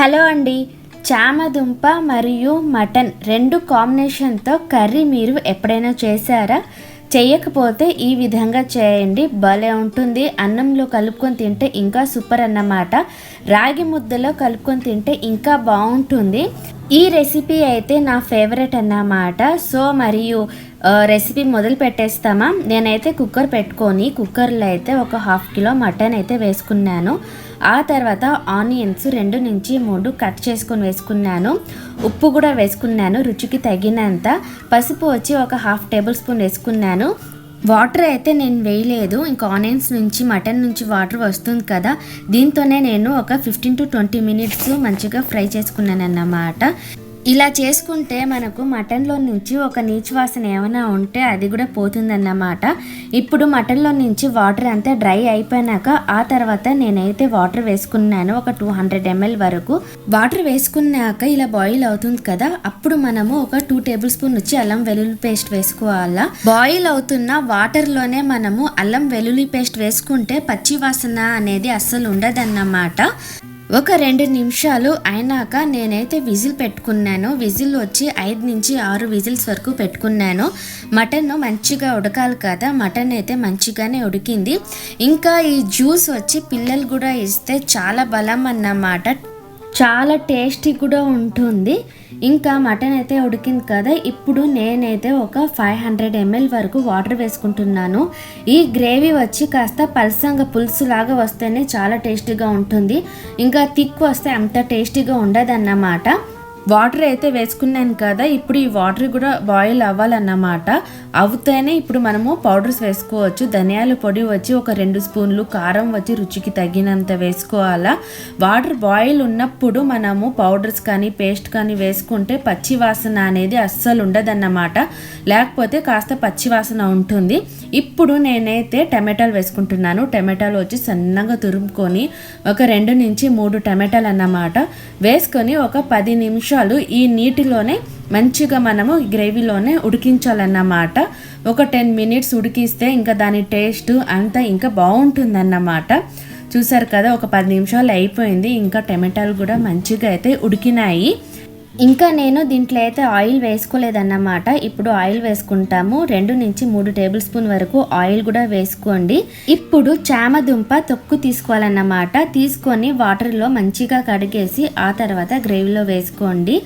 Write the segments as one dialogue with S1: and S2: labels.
S1: Hello అండి. చామదుంప మరియు mutton రెండు కాంబినేషన్తో కర్రీ మీరు ఎప్పుడైనా చేశారా? చేయకపోతే ఈ విధంగా చేయండి. భలే ఉంటుంది. అన్నంలో కలుపుకొని తింటే ఇంకా సూపర్ అన్నమాట. రాగి ముద్దలో కలుపుకొని తింటే ఇంకా బాగుంటుంది. ఈ రెసిపీ అయితే నా ఫేవరెట్ అన్నమాట. సో మరియు రెసిపీ మొదలు పెట్టేస్తామా? నేనైతే కుక్కర్ పెట్టుకొని కుక్కర్లో అయితే ఒక హాఫ్ కిలో మటన్ అయితే వేసుకున్నాను. ఆ తర్వాత ఆనియన్స్ రెండు నుంచి మూడు కట్ చేసుకొని వేసుకున్నాను. ఉప్పు కూడా వేసుకున్నాను రుచికి తగినంత. పసుపు వచ్చి ఒక హాఫ్ టేబుల్ స్పూన్ వేసుకున్నాను. వాటర్ అయితే నేను వేయలేదు. ఇంకా ఆనియన్స్ నుంచి మటన్ నుంచి వాటర్ వస్తుంది కదా. దీంతోనే నేను ఒక ఫిఫ్టీన్ టు ట్వంటీ మినిట్స్ మంచిగా ఫ్రై చేసుకున్నాను అన్నమాట ఇలా చేసుకుంటే మనకు మటన్లో నుంచి ఒక నీచు వాసన ఏమైనా ఉంటే అది కూడా పోతుందన్నమాట. ఇప్పుడు మటన్లో నుంచి వాటర్ అంతా డ్రై అయిపోయినాక ఆ తర్వాత నేనైతే వాటర్ వేసుకున్నాను ఒక టూ హండ్రెడ్ ఎంఎల్ వరకు. వాటర్ వేసుకున్నాక ఇలా బాయిల్ అవుతుంది కదా అప్పుడు మనము ఒక టూ టేబుల్ స్పూన్ వచ్చి అల్లం వెల్లుల్లి పేస్ట్ వేసుకోవాలా. బాయిల్ అవుతున్న వాటర్లోనే మనము అల్లం వెల్లుల్లి పేస్ట్ వేసుకుంటే పచ్చి వాసన అనేది అస్సలు ఉండదన్నమాట. ఒక రెండు నిమిషాలు అయినాక నేనైతే విజిల్ పెట్టుకున్నాను. విజిల్ వచ్చి ఐదు నుంచి ఆరు విజిల్స్ వరకు పెట్టుకున్నాను. మటన్ మంచిగా ఉడకాలి కదా మటన్ అయితే మంచిగానే ఉడికింది. ఇంకా ఈ జ్యూస్ వచ్చి పిల్లలు కూడా ఇస్తే చాలా బలం అన్నమాట. చాలా టేస్టీ కూడా ఉంటుంది. ఇంకా మటన్ అయితే ఉడికింది కదా ఇప్పుడు నేనైతే ఒక ఫైవ్ హండ్రెడ్ ఎంఎల్ వరకు వాటర్ వేసుకుంటున్నాను. ఈ గ్రేవీ వచ్చి కాస్త పల్సంగా పులుసు లాగా వస్తేనే చాలా టేస్టీగా ఉంటుంది. ఇంకా థిక్ వస్తే అంత టేస్టీగా ఉండదన్నమాట. వాటర్ అయితే వేసుకున్నాను కదా ఇప్పుడు ఈ వాటర్ కూడా బాయిల్ అవ్వాలన్నమాట. అవుతేనే ఇప్పుడు మనము పౌడర్స్ వేసుకోవచ్చు. ధనియాల పొడి వచ్చి ఒక రెండు స్పూన్లు కారం వచ్చి రుచికి తగినంత వేసుకోవాలా. వాటర్ బాయిల్ ఉన్నప్పుడు మనము పౌడర్స్ కానీ పేస్ట్ కానీ వేసుకుంటే పచ్చి వాసన అనేది అస్సలు ఉండదన్నమాట. లేకపోతే కాస్త పచ్చి వాసన ఉంటుంది. ఇప్పుడు నేనైతే టమాటాలు వేసుకుంటున్నాను. టమాటాలు వచ్చి సన్నగా తురుముకొని ఒక రెండు నుంచి మూడు టమాటాలు అన్నమాట. వేసుకొని ఒక పది నిమిషాలు ఈ నీటిలోనే మంచిగా మనము గ్రేవీలోనే ఉడికించాలన్నమాట. ఒక టెన్ మినిట్స్ ఉడికిస్తే ఇంకా దాని టేస్ట్ అంతా ఇంకా బాగుంటుందన్నమాట. చూసారు కదా ఒక పది నిమిషాలు అయిపోయింది. ఇంకా టమాటాలు కూడా మంచిగా అయితే ఉడికినాయి. ఇంకా నేను దీంట్లో అయితే ఆయిల్ వేసుకోలేదన్నమాట. ఇప్పుడు ఆయిల్ వేసుకుంటాము. రెండు నుంచి మూడు టేబుల్ స్పూన్ వరకు ఆయిల్ కూడా వేసుకోండి. ఇప్పుడు చామదుంప తొక్కు తీసుకోవాలన్నమాట. తీసుకొని వాటర్లో మంచిగా కడిగేసి ఆ తర్వాత గ్రేవీలో వేసుకోండి.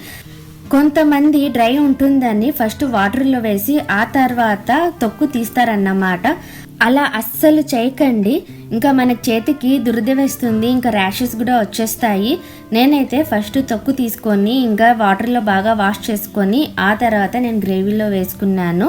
S1: కొంతమంది డ్రై ఉంటుందని ఫస్ట్ వాటర్లో వేసి ఆ తర్వాత తొక్కు తీస్తారన్నమాట. అలా అస్సలు చేయకండి. ఇంకా మన చేతికి దురద వేస్తుంది ఇంకా ర్యాషెస్ కూడా వచ్చేస్తాయి. నేనైతే ఫస్ట్ తొక్కు తీసుకొని ఇంకా వాటర్లో బాగా వాష్ చేసుకొని ఆ తర్వాత నేను గ్రేవీలో వేసుకున్నాను.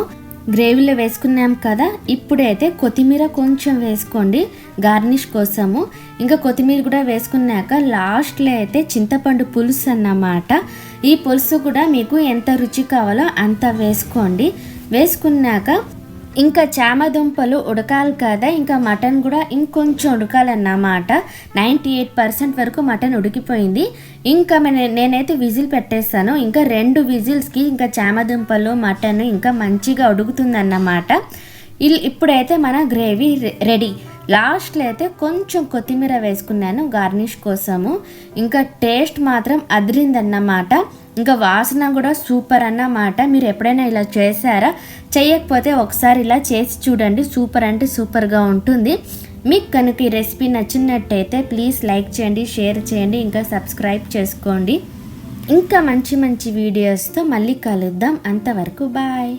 S1: గ్రేవీలో వేసుకున్నాం కదా ఇప్పుడైతే కొత్తిమీర కొంచెం వేసుకోండి గార్నిష్ కోసము. ఇంకా కొత్తిమీర కూడా వేసుకున్నాక లాస్ట్లో అయితే చింతపండు పులుసు అన్నమాట. ఈ పులుసు కూడా మీకు ఎంత రుచి కావాలో అంత వేసుకోండి. వేసుకున్నాక ఇంకా చామదుంపలు ఉడకాలి కదా ఇంకా మటన్ కూడా ఇంకొంచెం ఉడకాలన్నమాట. నైంటీ ఎయిట్ పర్సెంట్ వరకు మటన్ ఉడికిపోయింది. ఇంకా నేనైతే విజిల్ పెట్టేస్తాను. ఇంకా రెండు విజిల్స్కి ఇంకా చామదుంపలు మటన్ ఇంకా మంచిగా ఉడుకుతుందన్నమాట. ఇల్ ఇప్పుడైతే మన గ్రేవీ రెడీ. లాస్ట్లో అయితే కొంచెం కొత్తిమీర వేసుకున్నాను గార్నిష్ కోసము. ఇంకా టేస్ట్ మాత్రం అదిరిందన్నమాట. ఇంకా వాసన కూడా సూపర్ అన్నమాట. మీరు ఎప్పుడైనా ఇలా చేశారా? చేయకపోతే ఒకసారి ఇలా చేసి చూడండి. సూపర్ అంటే సూపర్గా ఉంటుంది. మీకు కనుక ఈ రెసిపీ నచ్చినట్టయితే ప్లీజ్ లైక్ చేయండి షేర్ చేయండి ఇంకా సబ్స్క్రైబ్ చేసుకోండి. ఇంకా మంచి మంచి వీడియోస్తో మళ్ళీ కలుద్దాం. అంతవరకు బాయ్.